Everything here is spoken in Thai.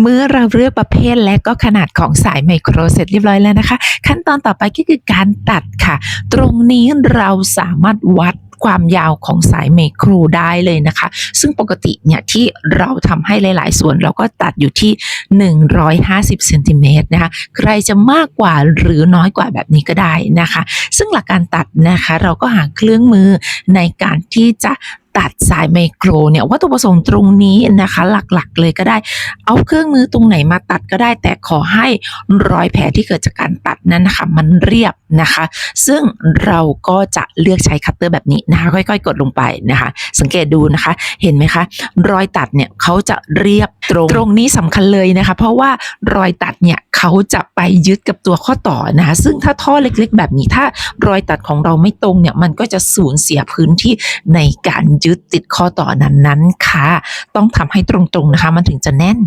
เมื่อเราเลือกประเภทและก็ขนาดของสายไมโครเสร็จเรียบร้อยแล้วนะคะ ขั้นตอนต่อไปก็คือการตัดค่ะ ตรงนี้เราสามารถวัดความยาวของสายไมโครได้เลยนะคะ ซึ่งปกติเนี่ยที่เราทำให้หลาย ๆ ส่วนเราก็ตัดอยู่ที่ 150เซนติเมตรนะคะ ใครจะมากกว่าหรือน้อยกว่าแบบนี้ก็ได้นะคะ ซึ่งหลักการตัดนะคะเราก็หาเครื่องมือในการที่จะ ตัดสายไมโครเนี่ยวัตถุประสงค์ตรงนี้นะคะ หลักๆเลยก็ได้ เอาเครื่องมือตรงไหนมาตัดก็ได้ แต่ขอให้รอยแผลที่เกิดจากการตัดนั้นนะคะมันเรียบนะคะ ซึ่งเราก็จะเลือกใช้คัตเตอร์แบบนี้นะคะ ค่อยๆ กดลงไปนะคะ สังเกตดูนะคะ เห็นไหมคะ รอยตัดเนี่ยเขาจะเรียบตรงตรงนี้สำคัญเลยนะคะ เพราะว่ารอยตัดเนี่ยเขาจะไปยึดกับตัวข้อต่อนะคะซึ่งถ้าท่อเล็กๆ แบบนี้ถ้ารอยตัดของเราไม่ตรงเนี่ยมันก็จะสูญเสียพื้นที่ในการยึดติดข้อต่อนั้นๆค่ะ ต้องทำให้ตรงๆนะคะ มันถึงจะแน่น